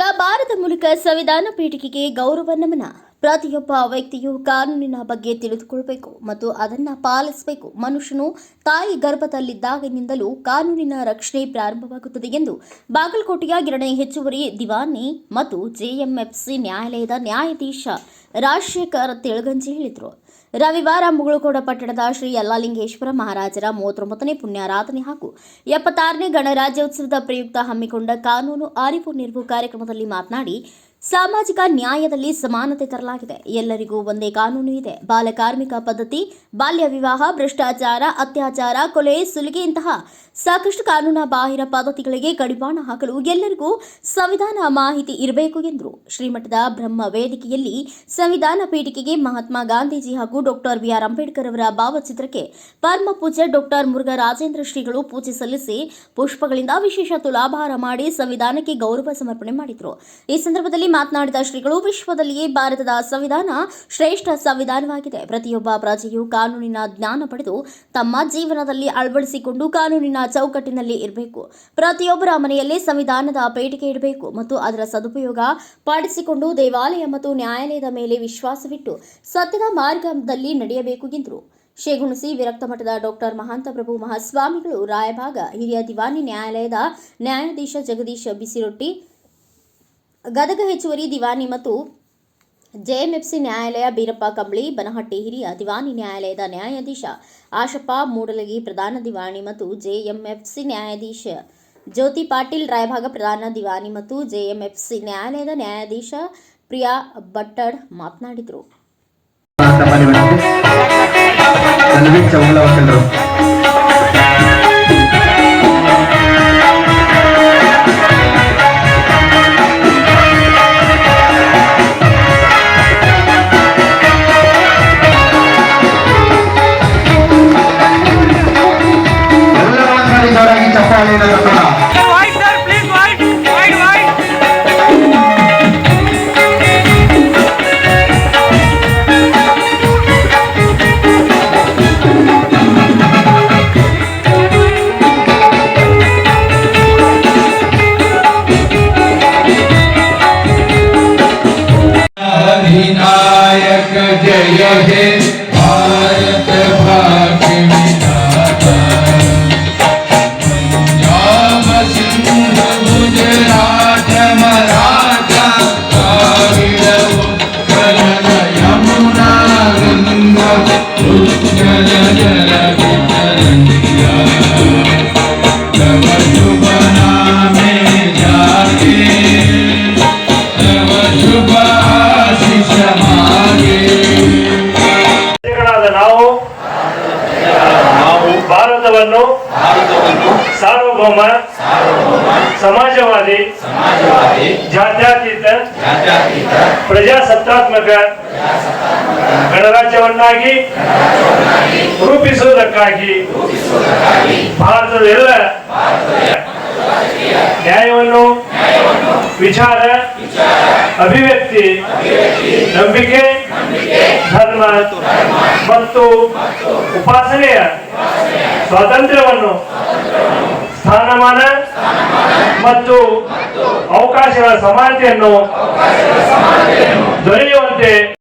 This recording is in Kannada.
ತುಲಾಭಾರದ ಮೂಲಕ ಸಂವಿಧಾನ ಪೀಠಿಕೆಗೆ ಗೌರವ ನಮನ. ಪ್ರತಿಯೊಬ್ಬ ವ್ಯಕ್ತಿಯು ಕಾನೂನಿನ ಬಗ್ಗೆ ತಿಳಿದುಕೊಳ್ಳಬೇಕು ಮತ್ತು ಅದನ್ನು ಪಾಲಿಸಬೇಕು. ಮನುಷ್ಯನು ತಾಯಿ ಗರ್ಭದಲ್ಲಿದ್ದಾಗಿನಿಂದಲೂ ಕಾನೂನಿನ ರಕ್ಷಣೆ ಪ್ರಾರಂಭವಾಗುತ್ತದೆ ಎಂದು ಬಾಗಲಕೋಟೆಯ ಎರಡನೇ ಹೆಚ್ಚುವರಿ ದಿವಾನಿ ಮತ್ತು ಜೆಎಂಎಫ್ಸಿ ನ್ಯಾಯಾಲಯದ ನ್ಯಾಯಾಧೀಶ ರಾಜಶೇಖರ್ ತಿಳಗಂಜಿ ಹೇಳಿದರು. ರವಿವಾರ ಮುಗಳಕೋಡ ಪಟ್ಟಣದ ಶ್ರೀ ಯಲ್ಲಾಲಿಂಗೇಶ್ವರ ಮಹಾರಾಜರ ಮೂವತ್ತೊಂಬತ್ತನೇ ಪುಣ್ಯಾರಾಧನೆ ಹಾಗೂ ಎಪ್ಪತ್ತಾರನೇ ಗಣರಾಜ್ಯೋತ್ಸವದ ಪ್ರಯುಕ್ತ ಹಮ್ಮಿಕೊಂಡ ಕಾನೂನು, ಅರಿವು, ನೆರವು ಕಾರ್ಯಕ್ರಮದಲ್ಲಿ ಮಾತನಾಡಿ ಸಾಮಾಜಿಕ ನ್ಯಾಯದಲ್ಲಿ ಸಮಾನತೆ ತರಲಾಗಿದೆ. ಎಲ್ಲರಿಗೂ ಒಂದೇ ಕಾನೂನು ಇದೆ. ಬಾಲಕಾರ್ಮಿಕ ಪದ್ಧತಿ, ಬಾಲ್ಯ ವಿವಾಹ, ಭ್ರಷ್ಟಾಚಾರ, ಅತ್ಯಾಚಾರ, ಕೊಲೆ ಸುಲಿಗೆಯಂತಹ ಸಾಕಷ್ಟು ಕಾನೂನು ಬಾಹಿರ ಪದ್ಧತಿಗಳಿಗೆ ಕಡಿವಾಣ ಹಾಕಲು ಎಲ್ಲರಿಗೂ ಸಂವಿಧಾನ ಮಾಹಿತಿ ಇರಬೇಕು ಎಂದರು. ಶ್ರೀಮಠದ ಬ್ರಹ್ಮ ವೇದಿಕೆಯಲ್ಲಿ ಸಂವಿಧಾನ ಪೀಠಿಕೆಗೆ ಮಹಾತ್ಮ ಗಾಂಧೀಜಿ ಹಾಗೂ ಡಾಕ್ಟರ್ ಬಿಆರ್ ಅಂಬೇಡ್ಕರ್ ಅವರ ಭಾವಚಿತ್ರಕ್ಕೆ ಪರಮ ಪೂಜ್ಯ ಡಾಕ್ಟರ್ ಮುರುಘ ರಾಜೇಂದ್ರ ಶ್ರೀಗಳು ಪೂಜೆ ಸಲ್ಲಿಸಿ ಪುಷ್ಪಗಳಿಂದ ವಿಶೇಷ ತುಲಾಭಾರ ಮಾಡಿ ಸಂವಿಧಾನಕ್ಕೆ ಗೌರವ ಸಮರ್ಪಣೆ ಮಾಡಿದರು. ಈ ಸಂದರ್ಭದಲ್ಲಿ ಮಾತನಾಡಿದ ಶ್ರೀಗಳು, ವಿಶ್ವದಲ್ಲಿಯೇ ಭಾರತದ ಸಂವಿಧಾನ ಶ್ರೇಷ್ಠ ಸಂವಿಧಾನವಾಗಿದೆ. ಪ್ರತಿಯೊಬ್ಬ ಪ್ರಜೆಯು ಕಾನೂನಿನ ಜ್ಞಾನ ಪಡೆದು ತಮ್ಮ ಜೀವನದಲ್ಲಿ ಅಳವಡಿಸಿಕೊಂಡು ಕಾನೂನಿನ ಚೌಕಟ್ಟಿನಲ್ಲಿ ಇರಬೇಕು. ಪ್ರತಿಯೊಬ್ಬರ ಮನೆಯಲ್ಲಿ ಸಂವಿಧಾನದ ಪೇಟಿಕೆ ಇಡಬೇಕು ಮತ್ತು ಅದರ ಸದುಪಯೋಗ ಪಡಿಸಿಕೊಂಡು ದೇವಾಲಯ ಮತ್ತು ನ್ಯಾಯಾಲಯದ ಮೇಲೆ ವಿಶ್ವಾಸವಿಟ್ಟು ಸತ್ಯದ ಮಾರ್ಗದಲ್ಲಿ ನಡೆಯಬೇಕು ಎಂದರು. ಶೇಗುಣಸಿ ವಿರಕ್ತ ಮಠದ ಡಾಕ್ಟರ್ ಮಹಾಂತಪ್ರಭು ಮಹಾಸ್ವಾಮಿಗಳು ರಾಯಭಾಗ, ಹಿರಿಯ ದಿವಾನಿ ನ್ಯಾಯಾಲಯದ ನ್ಯಾಯಾಧೀಶ ಜಗದೀಶ ಬಿಸಿರೊಟ್ಟಿ ಗದಗ ಹೆಚ್ಚುವರಿ ದಿವಾನಿ ಮತ್ತು ಜೆಎಂಎಫ್ಸಿ ನ್ಯಾಯಾಲಯ ಬೀರಪ್ಪ ಕಂಬಳಿ, ಬನಹಟ್ಟಿ ಹಿರಿಯ ದಿವಾನಿ ನ್ಯಾಯಾಲಯದ ನ್ಯಾಯಾಧೀಶ ಆಶಪ್ಪ ಮೂಡಲಗಿ ಪ್ರಧಾನ ದಿವಾಣಿ ಮತ್ತು ಜೆಎಂಎಫ್ಸಿ ನ್ಯಾಯಾಧೀಶ ಜ್ಯೋತಿ ಪಾಟೀಲ್ ರಾಯಭಾಗ ಪ್ರಧಾನ ದಿವಾನಿ ಮತ್ತು ಜೆಎಂಎಫ್ಸಿ ನ್ಯಾಯಾಲಯದ ನ್ಯಾಯಾಧೀಶ ಪ್ರಿಯಾ ಭಟ್ಟರ್ ಮಾತನಾಡಿದರು. ಜೋರಾಗಿ ಚಪ್ಪಾಳೆಯನ್ನು ತಟ್ಟೋಣ White sir, please white, white, white. अधिनायक जय हे ಭಾರತವನ್ನು ಸಾರ್ವಭೌಮ ಸಮಾಜವಾದಿ ಜಾತ್ಯತೀತ ಪ್ರಜಾಸತ್ತಾತ್ಮಕ ಗಣರಾಜ್ಯವನ್ನಾಗಿ ರೂಪಿಸುವುದಕ್ಕಾಗಿ ಭಾರತದ ಎಲ್ಲ ನ್ಯಾಯವನ್ನು ವಿಚಾರ, ಅಭಿವ್ಯಕ್ತಿ, ನಂಬಿಕೆ, ಧರ್ಮ ಮತ್ತು ಉಪಾಸನೆಯ ಸ್ವಾತಂತ್ರ್ಯವನ್ನು ಸ್ಥಾನಮಾನ ಮತ್ತು ಅವಕಾಶಗಳ ಸಮಾನತೆಯನ್ನು ದೊರೆಯುವಂತೆ